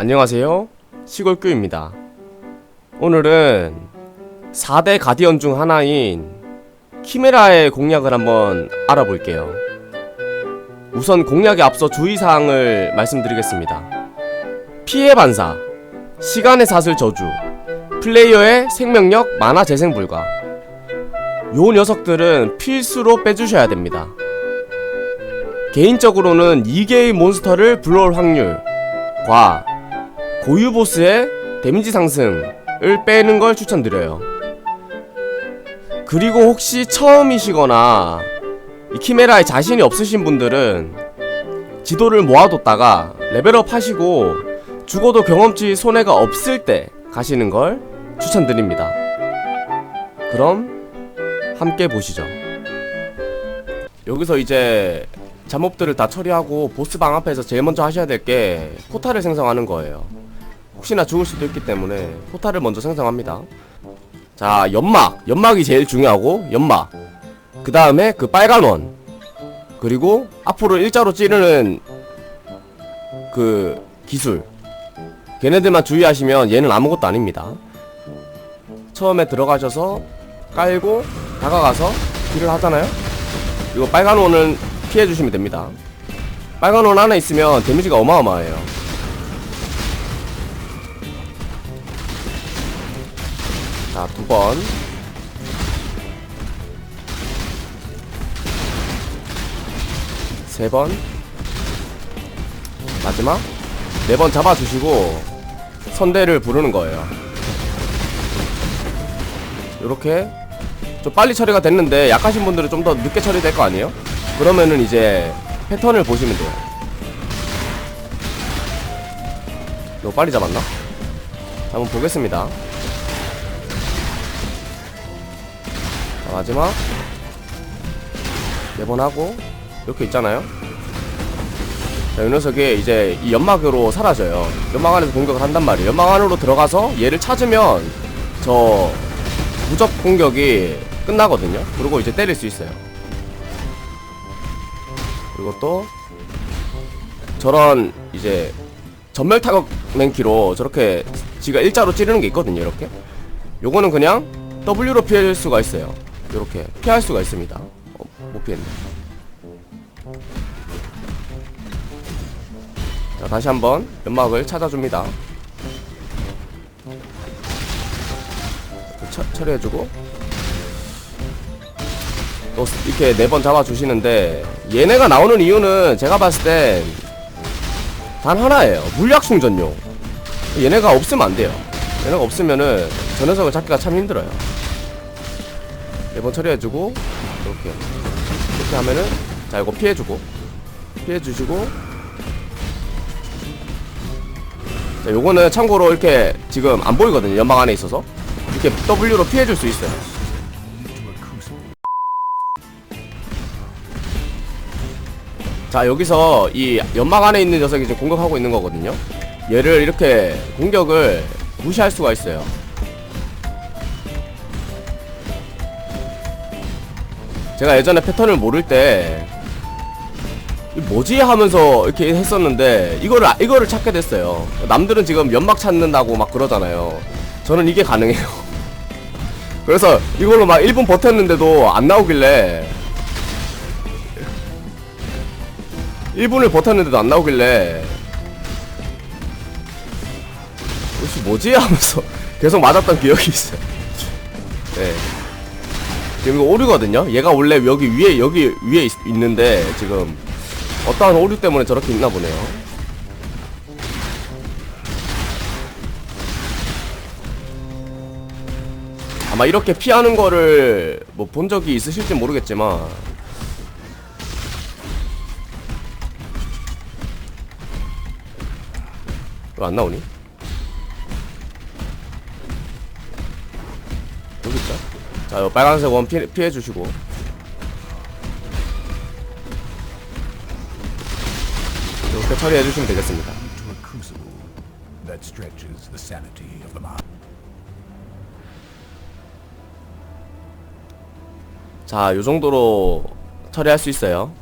안녕하세요. 시골규입니다. 오늘은 4대 가디언 중 하나인 키메라의 공략을 한번 알아볼게요. 우선 공략에 앞서 주의사항을 말씀드리겠습니다. 피해 반사, 시간의 사슬 저주, 플레이어의 생명력 만화 재생 불가. 요 녀석들은 필수로 빼주셔야 됩니다. 개인적으로는 2개의 몬스터를 불러올 확률 과 고유 보스의 데미지 상승을 빼는 걸 추천드려요. 그리고 혹시 처음이시거나 이 키메라에 자신이 없으신 분들은 지도를 모아뒀다가 레벨업 하시고 죽어도 경험치 손해가 없을 때 가시는 걸 추천드립니다. 그럼 함께 보시죠. 여기서 이제 잠업들을 다 처리하고 보스방 앞에서 제일 먼저 하셔야 될 게 포탈을 생성하는 거예요. 혹시나 죽을 수도 있기 때문에 포탈을 먼저 생성합니다. 자, 연막. 연막이 제일 중요하고 연막. 그 다음에 그 빨간 원. 그리고 앞으로 일자로 찌르는 그 기술. 걔네들만 주의하시면 얘는 아무것도 아닙니다. 처음에 들어가셔서 깔고 다가가서 딜을 하잖아요. 이거 빨간 원은 피해 주시면 됩니다. 빨간 원 하나 있으면 데미지가 어마어마해요. 자, 두 번. 세 번. 마지막. 네 번 잡아주시고, 선대를 부르는 거예요. 요렇게. 좀 빨리 처리가 됐는데, 약하신 분들은 좀 더 늦게 처리될 거 아니에요? 그러면은 이제, 패턴을 보시면 돼요. 너무 빨리 잡았나? 자, 한번 보겠습니다. 자, 마지막 네 번 하고 이렇게 있잖아요. 자, 이 녀석이 이제 이 연막으로 사라져요. 연막 안에서 공격을 한단 말이에요. 연막 안으로 들어가서 얘를 찾으면 저 무적 공격이 끝나거든요. 그리고 이제 때릴 수 있어요. 그리고 또 저런 이제 전멸 타격 맨키로 저렇게 지가 일자로 찌르는 게 있거든요. 이렇게. 요거는 그냥 W로 피할 수가 있어요. 이렇게 피할 수가 있습니다. 어, 못 피했네. 자 다시 한번 연막을 찾아줍니다. 처, 처리해주고 또 이렇게 네 번 잡아주시는데 얘네가 나오는 이유는 제가 봤을 땐 단 하나예요. 물약 충전용. 얘네가 없으면 안 돼요. 얘네가 없으면은 저 녀석을 잡기가 참 힘들어요. 네번 처리해주고 이렇게. 이렇게 하면은 자 이거 피해주고. 피해주시고. 자 요거는 참고로 이렇게 지금 안 보이거든요 연막 안에 있어서. 이렇게 W로 피해줄 수 있어요. 자 여기서 이 연막 안에 있는 녀석이 지금 공격하고 있는 거거든요. 얘를 이렇게 공격을 무시할 수가 있어요 제가 예전에 패턴을 모를 때이 뭐지 하면서 이렇게 했었는데 이거를 아- 이거를 찾게 됐어요. 남들은 지금 연막 찾는다고 막 그러잖아요. 저는 이게 가능해요. 그래서 이걸로 막 1분 버텼는데도 안 나오길래 1분을 버텼는데도 안 나오길래 혹시 뭐지 하면서 계속 맞았던 기억이 있어요. 네. 이거 오류거든요. 얘가 원래 여기 위에 여기 위에 있, 있는데 지금 어떠한 오류 때문에 저렇게 있나 보네요. 아마 이렇게 피하는 거를 뭐 본 적이 있으실지 모르겠지만 왜 안 나오니? 자, 요 빨간색 원 피해, 피해 주시고. 이렇게 처리해 주시면 되겠습니다. 자, 요 정도로 처리할 수 있어요.